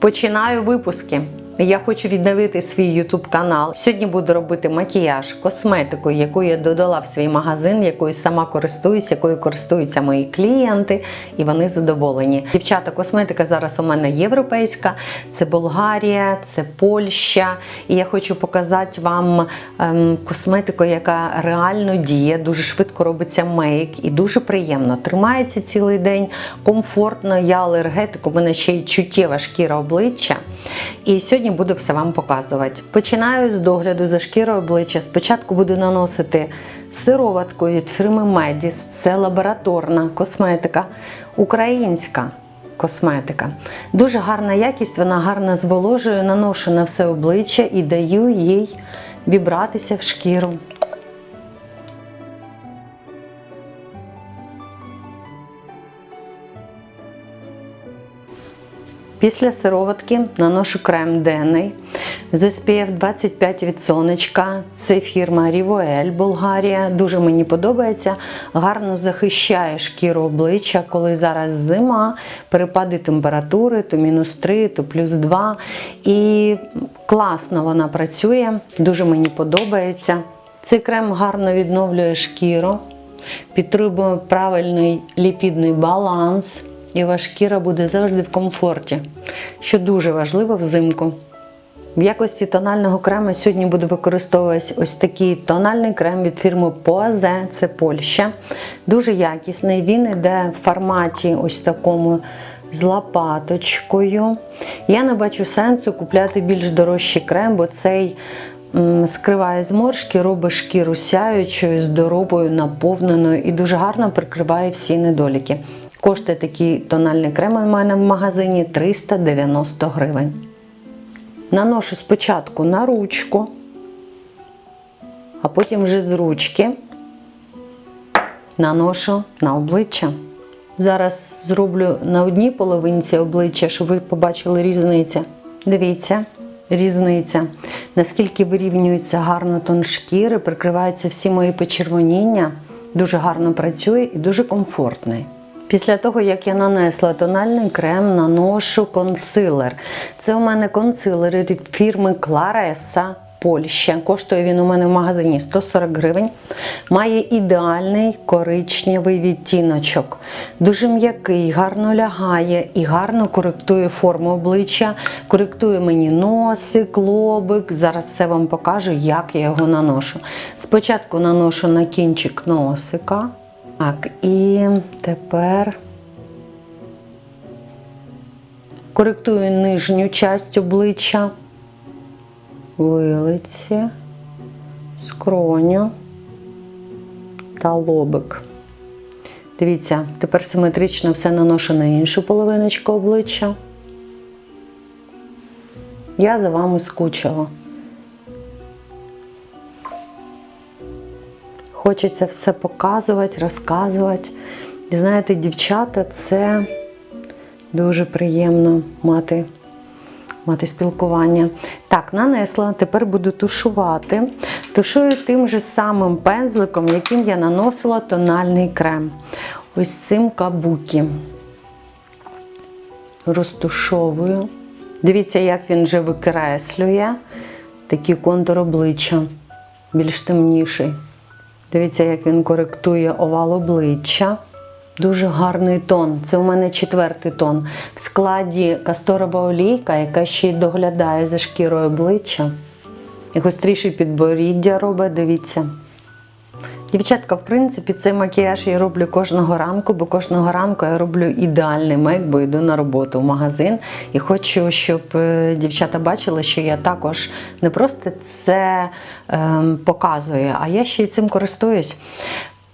Починаю випуски. Я хочу відновити свій YouTube канал. Сьогодні буду робити макіяж, косметику, яку я додала в свій магазин, якою сама користуюсь, якою користуються мої клієнти, і вони задоволені. Дівчата, косметика зараз у мене європейська, це Болгарія, це Польща. І я хочу показати вам ем, косметику, яка реально діє, дуже швидко робиться мейк і дуже приємно. Тримається цілий день, комфортно. Я алергетик, у мене ще й чуттєва шкіра обличчя. І сьогодні буду все вам показувати. Починаю з догляду за шкірою обличчя. Спочатку буду наносити сироватку від фірми Medis. Це лабораторна косметика, українська косметика. Дуже гарна якість, вона гарно зволожує, наношу на все обличчя і даю їй вібратися в шкіру. Після сироватки наношу крем денний з SPF 25 від сонечка. Це фірма Rivoel Болгарія. Дуже мені подобається. Гарно захищає шкіру обличчя, коли зараз зима, перепади температури, то мінус 3, то плюс 2. І класно вона працює, дуже мені подобається. Цей крем гарно відновлює шкіру, підтримує правильний ліпідний баланс і ваша шкіра буде завжди в комфорті, що дуже важливо взимку. В якості тонального крему сьогодні буду використовувати ось такий тональний крем від фірми Poise, це Польща. Дуже якісний. Він йде в форматі ось такому з лопаточкою. Я не бачу сенсу купляти більш дорожчий крем, бо цей скриває зморшки, робить шкіру сяючою, здоровою, наповненою і дуже гарно прикриває всі недоліки. Коштує такий тональний крем у мене в магазині 390 гривень. Наношу спочатку на ручку, а потім вже з ручки наношу на обличчя. Зараз зроблю на одній половинці обличчя, щоб ви побачили різницю. Дивіться, різниця. Наскільки вирівнюється гарно тон шкіри, прикриваються всі мої почервоніння. Дуже гарно працює і дуже комфортний. Після того, як я нанесла тональний крем, наношу консилер. Це у мене консилер від фірми Claressa Польща. Коштує він у мене в магазині 140 гривень. Має ідеальний коричневий відтіночок. Дуже м'який, гарно лягає і гарно коректує форму обличчя, коректує мені носик, лобик. Зараз все вам покажу, як я його наношу. Спочатку наношу на кінчик носика. Так, і тепер коректую нижню часть обличчя, вилиці, скроню та лобик. Дивіться, тепер симетрично все наношу на іншу половиночку обличчя. Я за вами скучила. Хочеться все показувати, розказувати. І знаєте, дівчата, це дуже приємно мати, мати спілкування. Так, нанесла, тепер буду тушувати. Тушую тим же самим пензликом, яким я наносила тональний крем. Ось цим кабукі. Розтушовую. Дивіться, як він вже викреслює такий контур обличчя, більш темніший. Дивіться, як він коректує овал обличчя. Дуже гарний тон. Це у мене четвертий тон. В складі касторова олійка, яка ще й доглядає за шкірою обличчя. І гостріший підборіддя робить, дивіться. Дівчатка, в принципі, цей макіяж я роблю кожного ранку, бо кожного ранку я роблю ідеальний мейк, бо йду на роботу в магазин. І хочу, щоб е, дівчата бачили, що я також не просто це е, показую, а я ще й цим користуюсь.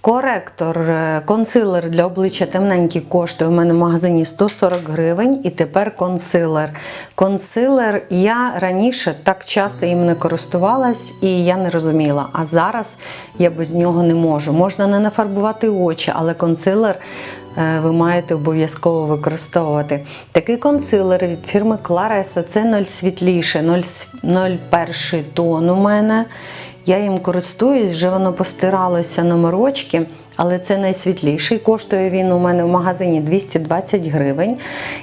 Коректор, е, консилер для обличчя темненький коштує у мене в магазині 140 гривень і тепер консилер. Консилер я раніше так часто їм не користувалась і я не розуміла. А зараз я без нього не можу. Можна не нафарбувати очі, але консилер е, ви маєте обов'язково використовувати. Такий консилер від фірми Claresa це 0 світліше, 0, 0,1 тон у мене. Я їм користуюсь, вже воно постиралося номерочки, але це найсвітліший. Коштує він у мене в магазині 220 гривень.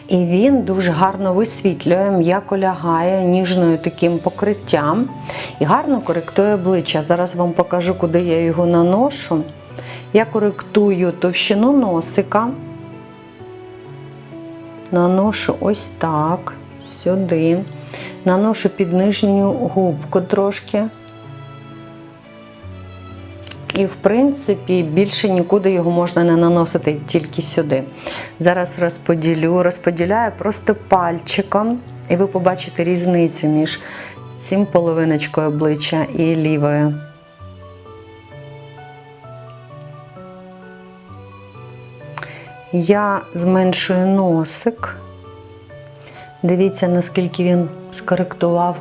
І він дуже гарно висвітлює, м'яко лягає ніжною таким покриттям і гарно коректує обличчя. Зараз вам покажу, куди я його наношу. Я коректую товщину носика. Наношу ось так, сюди. Наношу під нижню губку трошки. І, в принципі, більше нікуди його можна не наносити, тільки сюди. Зараз розподілю, розподіляю просто пальчиком, і ви побачите різницю між цим половиночкою обличчя і лівою. Я зменшую носик. Дивіться, наскільки він скоректував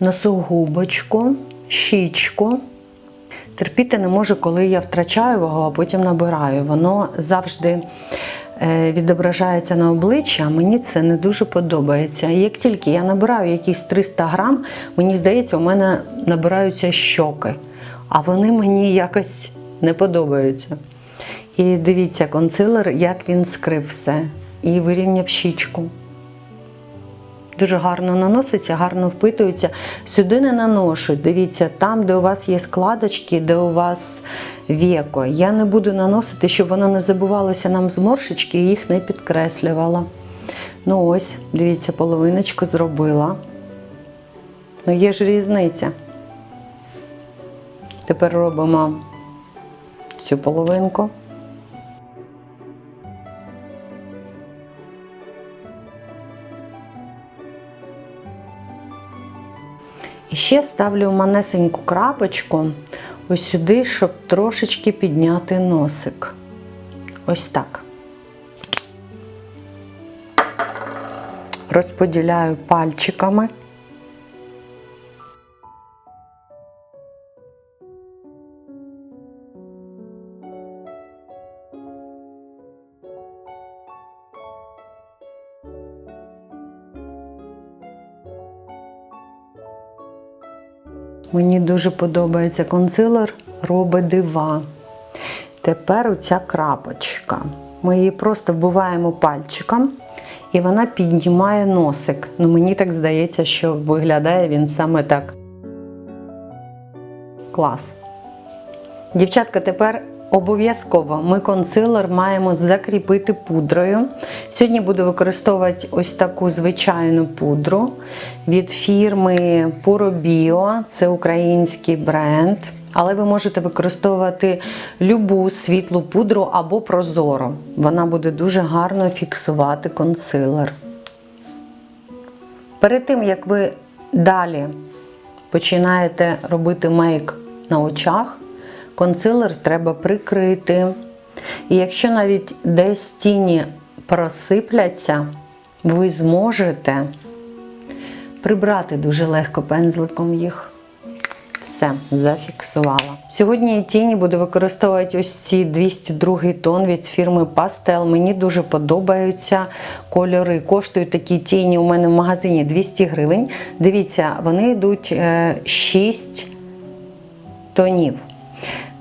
носогубочку, щічку. Терпіти не можу, коли я втрачаю вагу, а потім набираю. Воно завжди е, відображається на обличчі, а мені це не дуже подобається. І як тільки я набираю якісь 300 грам, мені здається, у мене набираються щоки, а вони мені якось не подобаються. І дивіться, консилер, як він скрив все і вирівняв щічку. Дуже гарно наноситься, гарно впитується. Сюди не наношу. Дивіться, там, де у вас є складочки, де у вас віко. Я не буду наносити, щоб воно не забувалося нам зморшечки і їх не підкреслювала. Ну ось, дивіться, половиночку зробила. Ну, є ж різниця. Тепер робимо цю половинку. І ще ставлю манесеньку крапочку ось сюди, щоб трошечки підняти носик. Ось так. Розподіляю пальчиками. Дуже подобається консилер робить дива. Тепер оця крапочка. Ми її просто вбиваємо пальчиком, і вона піднімає носик. Ну, мені так здається, що виглядає він саме так. Клас. Дівчатка, тепер обов'язково ми консилер маємо закріпити пудрою. Сьогодні буду використовувати ось таку звичайну пудру від фірми Puro Bio. Це український бренд. Але ви можете використовувати любу світлу пудру або прозору. Вона буде дуже гарно фіксувати консилер. Перед тим, як ви далі починаєте робити мейк на очах, консилер треба прикрити. І якщо навіть десь тіні просипляться, ви зможете прибрати дуже легко пензликом їх. Все, зафіксувала. Сьогодні тіні буду використовувати ось ці 202 тон від фірми Pastel. Мені дуже подобаються кольори. Коштують такі тіні у мене в магазині 200 гривень. Дивіться, вони йдуть 6 тонів.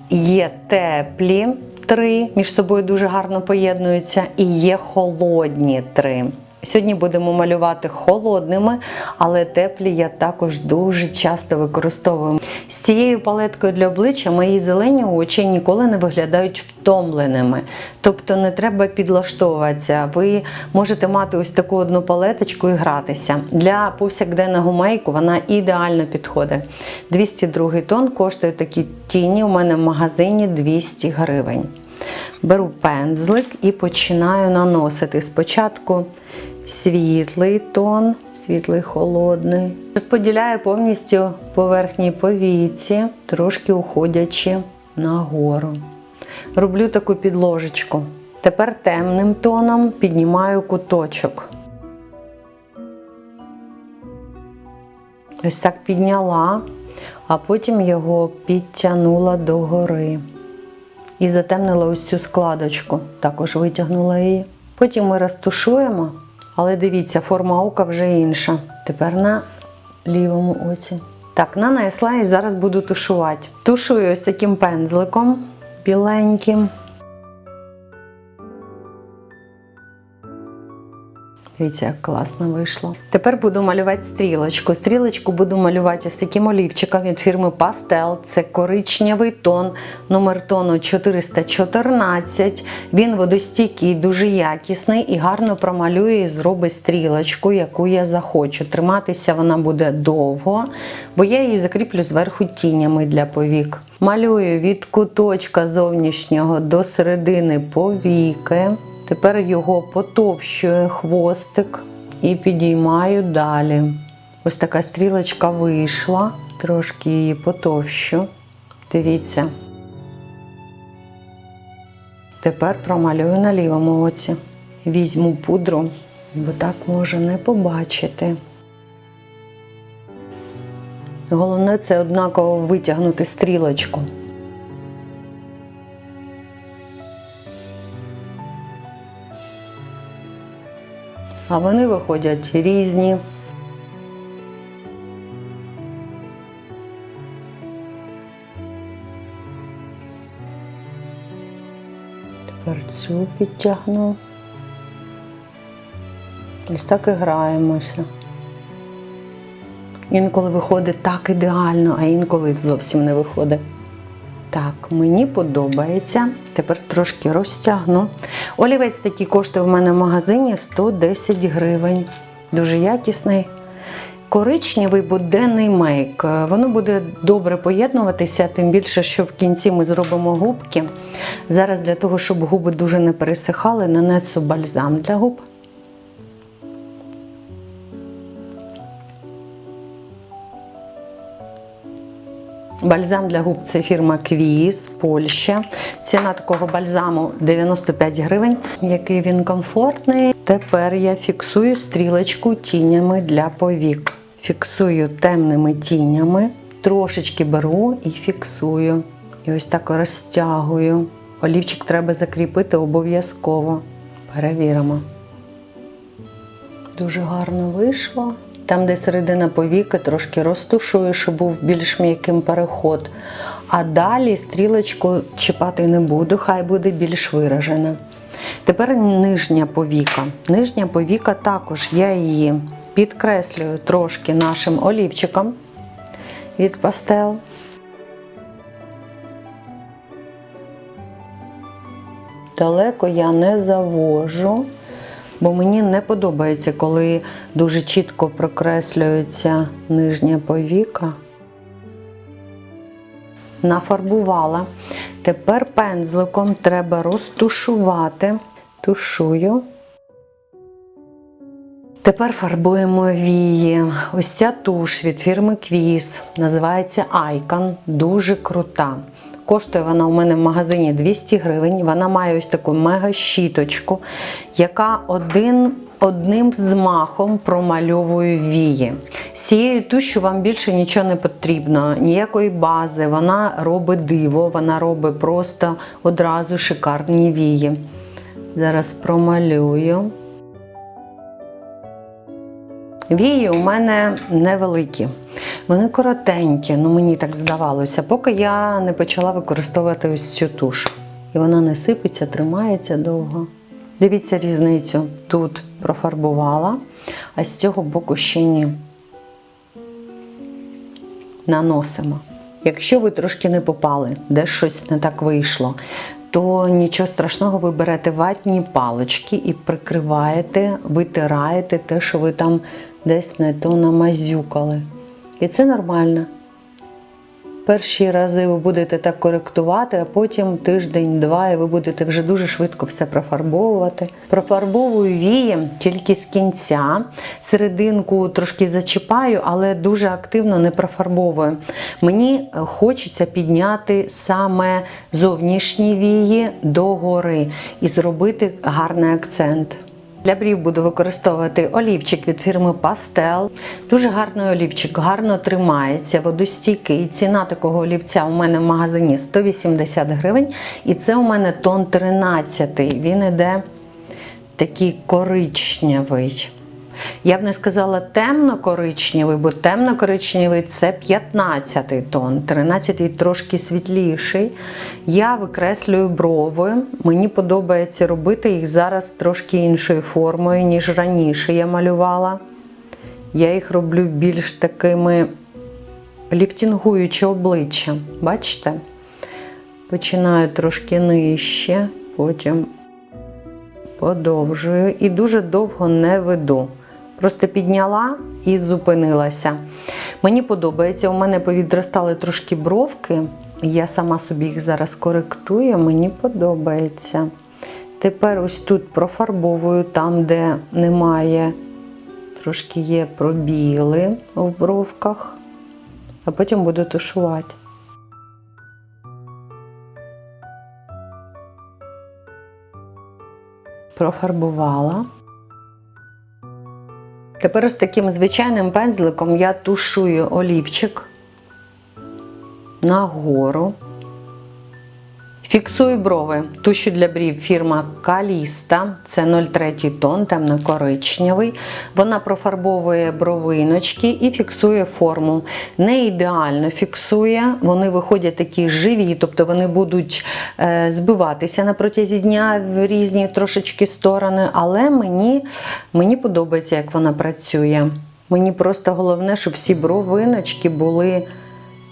Є теплі три, між собою дуже гарно поєднуються, і є холодні три. Сьогодні будемо малювати холодними, але теплі я також дуже часто використовую. З цією палеткою для обличчя мої зелені очі ніколи не виглядають втомленими. Тобто не треба підлаштовуватися. Ви можете мати ось таку одну палеточку і гратися. Для повсякденного мейку вона ідеально підходить. 202 тон коштує такі тіні. У мене в магазині 200 гривень. Беру пензлик і починаю наносити. Спочатку світлий тон, світлий холодний. Розподіляю повністю поверхній повіці, трошки уходячи нагору. Роблю таку підложечку. Тепер темним тоном піднімаю куточок. Ось так підняла, а потім його підтягнула догори. І затемнила ось цю складочку, також витягнула її. Потім ми розтушуємо, але дивіться, форма ока вже інша. Тепер на лівому оці. Так, нанесла і зараз буду тушувати. Тушую ось таким пензликом біленьким. Дивіться, як класно вийшло. Тепер буду малювати стрілочку. Стрілочку буду малювати ось таким олівчиком від фірми Pastel. Це коричневий тон, номер тону 414. Він водостійкий, дуже якісний і гарно промалює і зробить стрілочку, яку я захочу. Триматися вона буде довго, бо я її закріплю зверху тінями для повік. Малюю від куточка зовнішнього до середини повіки. Тепер його потовщує хвостик і підіймаю далі. Ось така стрілочка вийшла, трошки її потовщу. Дивіться. Тепер промалюю на лівому оці. Візьму пудру, бо так може не побачити. Головне це однаково витягнути стрілочку. А вони виходять різні. Тепер цю підтягну. Ось так і граємося. Інколи виходить так ідеально, а інколи зовсім не виходить. Так, мені подобається. Тепер трошки розтягну. Олівець такий коштує в мене в магазині 110 гривень. Дуже якісний. Коричневий буденний мейк. Воно буде добре поєднуватися, тим більше, що в кінці ми зробимо губки. Зараз для того, щоб губи дуже не пересихали, нанесу бальзам для губ. Бальзам для губ це фірма Квіз, Польща. Ціна такого бальзаму 95 гривень. Який він комфортний. Тепер я фіксую стрілочку тінями для повік. Фіксую темними тінями, трошечки беру і фіксую. І ось так розтягую. Олівчик треба закріпити обов'язково. Перевіримо. Дуже гарно вийшло. Там, де середина повіки, трошки розтушую, щоб був більш м'яким переход. А далі стрілочку чіпати не буду, хай буде більш виражена. Тепер нижня повіка. Нижня повіка також я її підкреслюю трошки нашим олівчиком від пастел. Далеко я не завожу, бо мені не подобається, коли дуже чітко прокреслюється нижня повіка. Нафарбувала. Тепер пензликом треба розтушувати. Тушую. Тепер фарбуємо вії. Ось ця туш від фірми Квіз. Називається Icon. Дуже крута. Коштує вона у мене в магазині 200 гривень. Вона має ось таку мега-щіточку, яка один, одним змахом промальовує вії. З цією тушю вам більше нічого не потрібно, ніякої бази. Вона робить диво, вона робить просто одразу шикарні вії. Зараз промалюю. Вії у мене невеликі. Вони коротенькі, ну мені так здавалося, поки я не почала використовувати ось цю туш. І вона не сипеться, тримається довго. Дивіться різницю. Тут профарбувала, а з цього боку ще ні. Наносимо. Якщо ви трошки не попали, де щось не так вийшло, то нічого страшного, ви берете ватні палички і прикриваєте, витираєте те, що ви там десь не то намазюкали. І це нормально. Перші рази ви будете так коректувати, а потім тиждень-два, і ви будете вже дуже швидко все профарбовувати. Профарбовую вії тільки з кінця. Серединку трошки зачіпаю, але дуже активно не профарбовую. Мені хочеться підняти саме зовнішні вії догори і зробити гарний акцент. Для брів буду використовувати олівчик від фірми Pastel. Дуже гарний олівчик, гарно тримається, водостійкий. Ціна такого олівця у мене в магазині 180 гривень. І це у мене тон 13. Він іде такий коричневий. Я б не сказала темно-коричневий, бо темно-коричневий це 15 тон, 13-й трошки світліший. Я викреслюю брови. Мені подобається робити їх зараз трошки іншою формою, ніж раніше я малювала. Я їх роблю більш такими ліфтінгуючи обличчя. Бачите? Починаю трошки нижче, потім подовжую і дуже довго не веду. Просто підняла і зупинилася. Мені подобається, у мене повідростали трошки бровки. Я сама собі їх зараз коректую, мені подобається. Тепер ось тут профарбовую там, де немає, трошки є пробіли в бровках, а потім буду тушувати. профарбувала. Тепер з таким звичайним пензликом я тушую олівчик нагору. Фіксую брови. Тушу для брів фірма Каліста. Це 0,3 тон, темно-коричневий. Вона профарбовує бровиночки і фіксує форму. Не ідеально фіксує, вони виходять такі живі, тобто вони будуть е, збиватися на протязі дня в різні трошечки сторони. Але мені, мені подобається, як вона працює. Мені просто головне, щоб всі бровиночки були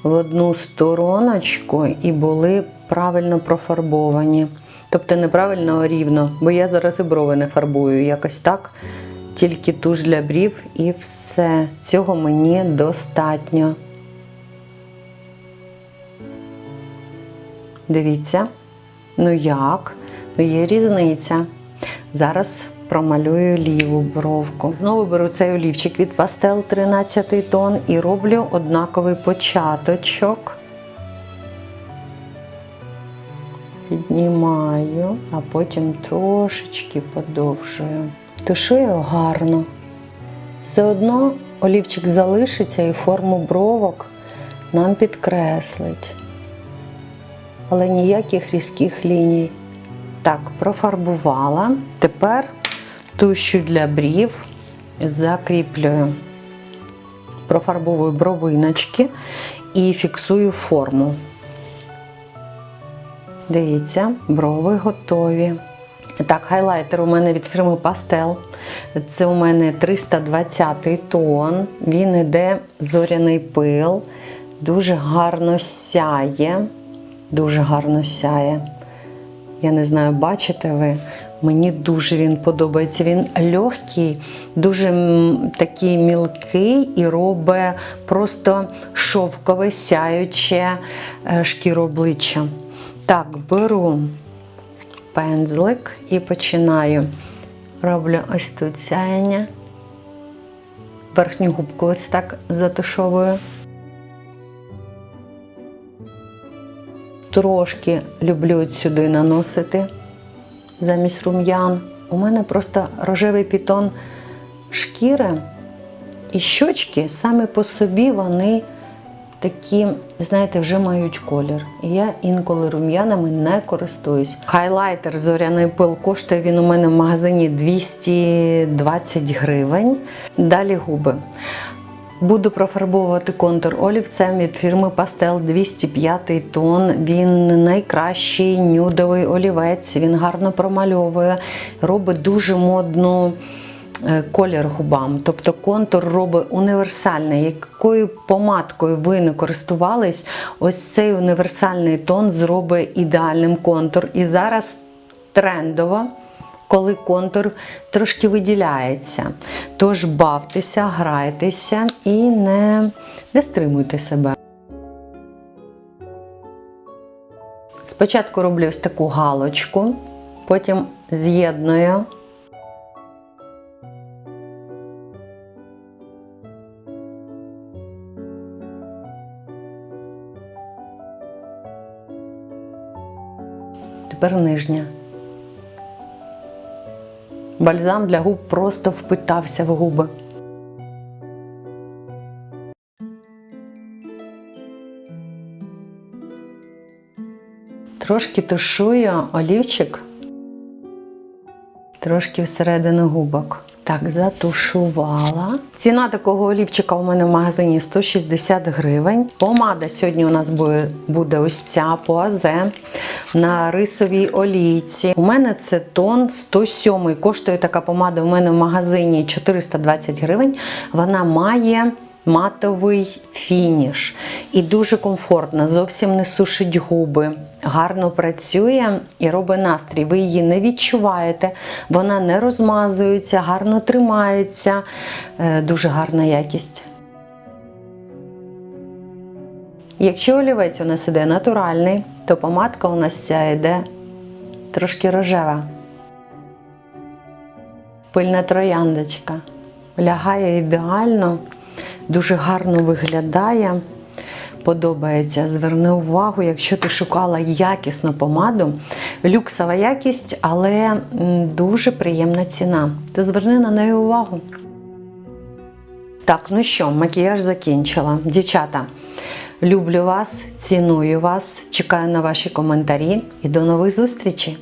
в одну стороночку і були правильно профарбовані. Тобто неправильно а рівно, бо я зараз і брови не фарбую. Якось так. Тільки туш для брів і все. Цього мені достатньо. Дивіться. Ну як? Ну є різниця. Зараз промалюю ліву бровку. Знову беру цей олівчик від пастел 13 тон і роблю однаковий початочок. Піднімаю, а потім трошечки подовжую. Тушую гарно. Все одно олівчик залишиться і форму бровок нам підкреслить. Але ніяких різких ліній. Так, профарбувала. Тепер тушу для брів закріплюю. Профарбовую бровиночки і фіксую форму. Дивіться, брови готові. Так, хайлайтер у мене від фірми Pastel. Це у мене 320 тон. Він іде зоряний пил. Дуже гарно сяє. Дуже гарно сяє. Я не знаю, бачите ви. Мені дуже він подобається. Він легкий, дуже такий мілкий і робить просто шовкове, сяюче е, шкіру обличчя. Так, беру пензлик і починаю. Роблю ось тут сяєння. Верхню губку ось так затушовую. Трошки люблю сюди наносити замість рум'ян. У мене просто рожевий пітон шкіри і щочки самі по собі вони такі, знаєте, вже мають колір. І я інколи рум'янами не користуюсь. Хайлайтер зоряний пил коштує він у мене в магазині 220 гривень. Далі губи. Буду профарбовувати контур олівцем від фірми Pastel 205 тон. Він найкращий нюдовий олівець, він гарно промальовує, робить дуже модну е, колір губам. Тобто контур робить універсальний. Якою помадкою ви не користувались, ось цей універсальний тон зробить ідеальним контур. І зараз трендово коли контур трошки виділяється. Тож бавтеся, грайтеся і не, не стримуйте себе. Спочатку роблю ось таку галочку, потім з'єдную. Тепер нижня. Бальзам для губ просто впитався в губи. Трошки тушую олівчик, трошки всередину губок. Так, затушувала. Ціна такого олівчика у мене в магазині 160 гривень. Помада сьогодні у нас буде, ось ця поазе на рисовій олійці. У мене це тон 107. Коштує така помада у мене в магазині 420 гривень. Вона має матовий фініш і дуже комфортна, зовсім не сушить губи. Гарно працює і робить настрій. Ви її не відчуваєте, вона не розмазується, гарно тримається. Е, Дуже гарна якість. Якщо олівець у нас іде натуральний, то помадка у нас ця йде трошки рожева. Пильна трояндочка. Лягає ідеально, дуже гарно виглядає. Подобається. Зверни увагу, якщо ти шукала якісну помаду, люксова якість, але дуже приємна ціна. То зверни на неї увагу. Так, ну що, макіяж закінчила. Дівчата, люблю вас, ціную вас, чекаю на ваші коментарі і до нових зустрічей!